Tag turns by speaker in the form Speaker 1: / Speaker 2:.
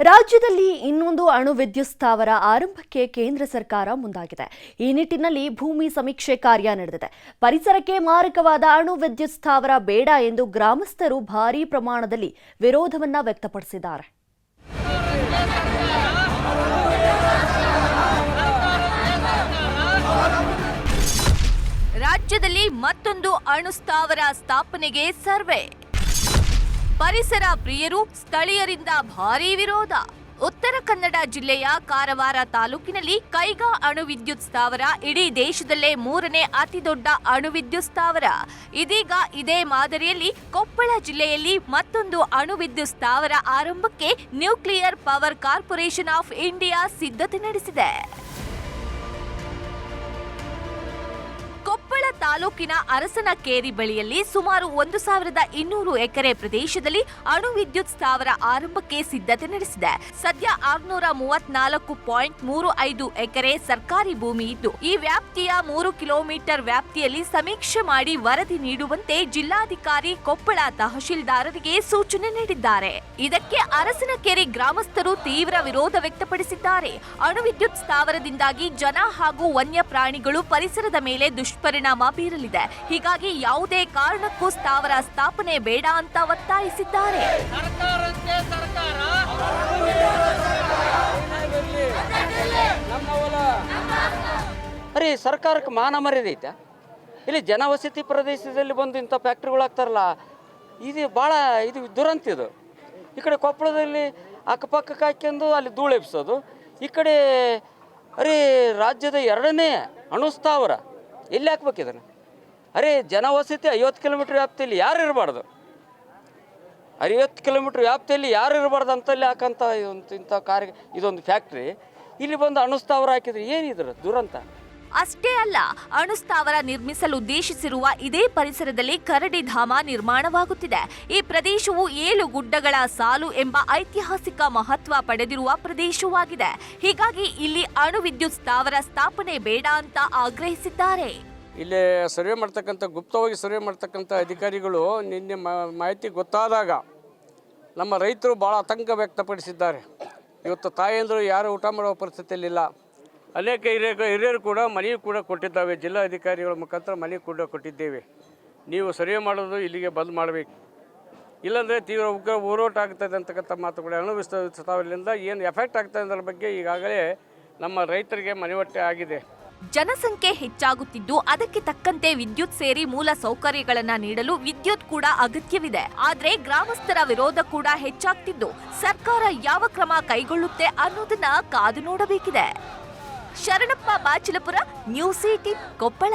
Speaker 1: ರಾಜ್ಯದಲ್ಲಿ ಇನ್ನೊಂದು ಅಣು ವಿದ್ಯುತ್ ಸ್ಥಾವರ ಆರಂಭಕ್ಕೆ ಕೇಂದ್ರ ಸರ್ಕಾರ ಮುಂದಾಗಿದೆ. ಈ ನಿಟ್ಟಿನಲ್ಲಿ ಭೂಮಿ ಸಮೀಕ್ಷೆ ಕಾರ್ಯ ನಡೆದಿದೆ. ಪರಿಸರಕ್ಕೆ ಮಾರಕವಾದ ಅಣು ವಿದ್ಯುತ್ ಸ್ಥಾವರ ಬೇಡ ಎಂದು ಗ್ರಾಮಸ್ಥರು ಭಾರೀ ಪ್ರಮಾಣದಲ್ಲಿ ವಿರೋಧವನ್ನ ವ್ಯಕ್ತಪಡಿಸಿದ್ದಾರೆ.
Speaker 2: ರಾಜ್ಯದಲ್ಲಿ ಮತ್ತೊಂದು ಅಣು ಸ್ಥಾವರ ಸ್ಥಾಪನೆಗೆ ಸರ್ವೆ. ಪರಿಸರ ಪ್ರಿಯರು, ಸ್ಥಳೀಯರಿಂದ ಭಾರೀ ವಿರೋಧ. ಉತ್ತರ ಕನ್ನಡ ಜಿಲ್ಲೆಯ ಕಾರವಾರ ತಾಲೂಕಿನಲ್ಲಿ ಕೈಗಾ ಅಣು ವಿದ್ಯುತ್ ಸ್ಥಾವರ, ಇಡೀ ದೇಶದಲ್ಲೇ ಮೂರನೇ ಅತಿದೊಡ್ಡ ಅಣು ವಿದ್ಯುತ್ ಸ್ಥಾವರ. ಇದೀಗ ಇದೇ ಮಾದರಿಯಲ್ಲಿ ಕೊಪ್ಪಳ ಜಿಲ್ಲೆಯಲ್ಲಿ ಮತ್ತೊಂದು ಅಣು ವಿದ್ಯುತ್ ಸ್ಥಾವರ ಆರಂಭಕ್ಕೆ nuclear power corporation of India ಸಿದ್ಧತೆ ನಡೆಸಿದೆ. ತಾಲೂಕಿನ ಅರಸನಕೇರಿ ಬಳಿಯಲ್ಲಿ ಸುಮಾರು ಒಂದು ಸಾವಿರದ ಇನ್ನೂರು ಎಕರೆ ಪ್ರದೇಶದಲ್ಲಿ ಅಣು ವಿದ್ಯುತ್ ಸ್ಥಾವರ ಆರಂಭಕ್ಕೆ ಸಿದ್ಧತೆ ನಡೆಸಿದೆ. ಸದ್ಯ ಆರುನೂರ ಮೂವತ್ನಾಲ್ಕು ಪಾಯಿಂಟ್ ಮೂರು ಐದು ಎಕರೆ ಸರ್ಕಾರಿ ಭೂಮಿ ಇದ್ದು, ಈ ವ್ಯಾಪ್ತಿಯ ಮೂರು ಕಿಲೋಮೀಟರ್ ವ್ಯಾಪ್ತಿಯಲ್ಲಿ ಸಮೀಕ್ಷೆ ಮಾಡಿ ವರದಿ ನೀಡುವಂತೆ ಜಿಲ್ಲಾಧಿಕಾರಿ ಕೊಪ್ಪಳ ತಹಶೀಲ್ದಾರರಿಗೆ ಸೂಚನೆ ನೀಡಿದ್ದಾರೆ. ಇದಕ್ಕೆ ಅರಸನಕೆರೆ ಗ್ರಾಮಸ್ಥರು ತೀವ್ರ ವಿರೋಧ ವ್ಯಕ್ತಪಡಿಸಿದ್ದಾರೆ. ಅಣು ವಿದ್ಯುತ್ ಸ್ಥಾವರದಿಂದಾಗಿ ಜನ ಹಾಗೂ ವನ್ಯ ಪ್ರಾಣಿಗಳು ಪರಿಸರದ ಮೇಲೆ ದುಷ್ಪರಿಣಾಮ ಬೀರಲಿದೆ ಹೀಗಾಗಿ ಯಾವುದೇ ಕಾರಣಕ್ಕೂ ಸ್ಥಾವರ ಸ್ಥಾಪನೆ ಬೇಡ ಅಂತ ಒತ್ತಾಯಿಸಿದ್ದಾರೆ.
Speaker 3: ಅರೆ ಸರ್ಕಾರಕ್ಕೆ ಮಾನ ಮರ್ಯಾದೆ ಐತೆ? ಇಲ್ಲಿ ಜನವಸತಿ ಪ್ರದೇಶದಲ್ಲಿ ಬಂದು ಇಂಥ ಫ್ಯಾಕ್ಟ್ರಿಗಳು ಆಗ್ತಾರಲ್ಲ ಇದು ಭಾಳ ಇದು ದುರಂತ ಇದು. ಈ ಕಡೆ ಕೊಪ್ಪಳದಲ್ಲಿ ಅಕ್ಕಪಕ್ಕಕ್ಕೆ ಹಾಕ್ಯಂದು ಅಲ್ಲಿ ಧೂಳು ಎಬ್ಸೋದು ಈ ಕಡೆ ಅರೆ ರಾಜ್ಯದ ಎರಡನೇ ಅಣು ಸ್ಥಾವರ ಎಲ್ಲಿ ಹಾಕ್ಬೇಕು ಇದನ್ನು? ಅರೆ, ಜನವಸತಿ ಐವತ್ತು ಕಿಲೋಮೀಟ್ರ್ ವ್ಯಾಪ್ತಿಯಲ್ಲಿ ಯಾರು ಇರಬಾರ್ದು? ಐವತ್ತು ಕಿಲೋಮೀಟ್ರ್ ವ್ಯಾಪ್ತಿಯಲ್ಲಿ ಯಾರು ಇರಬಾರ್ದು ಅಂತಲ್ಲಿ ಹಾಕಂತ ಇದೊಂದು ಇಂಥ ಕಾರ್ಯ ಇದೊಂದು ಫ್ಯಾಕ್ಟ್ರಿ ಇಲ್ಲಿ ಬಂದು ಅಣು ಸ್ಥಾವರ ಹಾಕಿದ್ರೆ ಏನಿದ್ರ ದುರಂತ?
Speaker 2: ಅಷ್ಟೇ ಅಲ್ಲ ಅಣು ಸ್ಥಾವರ ನಿರ್ಮಿಸಲು ಉದ್ದೇಶಿಸಿರುವ ಇದೇ ಪರಿಸರದಲ್ಲಿ ಕರಡಿ ಧಾಮ ನಿರ್ಮಾಣವಾಗುತ್ತಿದೆ. ಈ ಪ್ರದೇಶವು ಏಳು ಗುಡ್ಡಗಳ ಸಾಲು ಎಂಬ ಐತಿಹಾಸಿಕ ಮಹತ್ವ ಪಡೆದಿರುವ ಪ್ರದೇಶವಾಗಿದೆ. ಹೀಗಾಗಿ ಇಲ್ಲಿ ಅಣು ವಿದ್ಯುತ್ ಸ್ಥಾವರ ಸ್ಥಾಪನೆ ಬೇಡ ಅಂತ ಆಗ್ರಹಿಸಿದ್ದಾರೆ.
Speaker 4: ಇಲ್ಲಿ ಸರ್ವೆ ಮಾಡ್ತಕ್ಕಂಥ, ಗುಪ್ತವಾಗಿ ಸರ್ವೆ ಮಾಡ್ತಕ್ಕಂಥ ಅಧಿಕಾರಿಗಳು ನಿನ್ನೆ ಮಾಹಿತಿ ಗೊತ್ತಾದಾಗ ನಮ್ಮ ರೈತರು ಭಾಳ ಆತಂಕ ವ್ಯಕ್ತಪಡಿಸಿದ್ದಾರೆ. ಇವತ್ತು ತಾಯಂದರು ಯಾರು ಊಟ ಮಾಡುವ ಪರಿಸ್ಥಿತಿಯಲ್ಲಿಲ್ಲ. ಅನೇಕ ಹಿರಿಯ ಹಿರಿಯರು ಕೂಡ ಮನೆ ಕೂಡ ಕೊಟ್ಟಿದ್ದಾವೆ. ಜಿಲ್ಲಾಧಿಕಾರಿಗಳ ಮುಖಾಂತರ ಮನೆ ಕೂಡ ಕೊಟ್ಟಿದ್ದೇವೆ. ನೀವು ಸರಿ ಮಾಡೋದು ಇಲ್ಲಿಗೆ ಬಂದ್ ಮಾಡಬೇಕು. ಇಲ್ಲಾಂದರೆ ತೀವ್ರ ಉಗ್ರ ಹೋರಾಟ ಆಗ್ತದೆ ಅಂತಕ್ಕಂಥ ಮಾತುಗಳು ಇಲ್ಲಿಂದ ಏನು ಎಫೆಕ್ಟ್ ಆಗ್ತದೆ ಅನ್ನೋದ್ರ ಬಗ್ಗೆ ಈಗಾಗಲೇ ನಮ್ಮ ರೈತರಿಗೆ ಮನವಟ್ಟೆ ಆಗಿದೆ.
Speaker 2: ಜನಸಂಖ್ಯೆ ಹೆಚ್ಚಾಗುತ್ತಿದ್ದು ಅದಕ್ಕೆ ತಕ್ಕಂತೆ ವಿದ್ಯುತ್ ಸೇರಿ ಮೂಲ ಸೌಕರ್ಯಗಳನ್ನ ನೀಡಲು ವಿದ್ಯುತ್ ಕೂಡ ಅಗತ್ಯವಿದೆ. ಆದ್ರೆ ಗ್ರಾಮಸ್ಥರ ವಿರೋಧ ಕೂಡ ಹೆಚ್ಚಾಗ್ತಿದ್ದು. ಸರ್ಕಾರ ಯಾವ ಕ್ರಮ ಕೈಗೊಳ್ಳುತ್ತೆ ಅನ್ನೋದನ್ನ ಕಾದು ನೋಡಬೇಕಿದೆ. Sharanappa Bachilapura new city Koppal.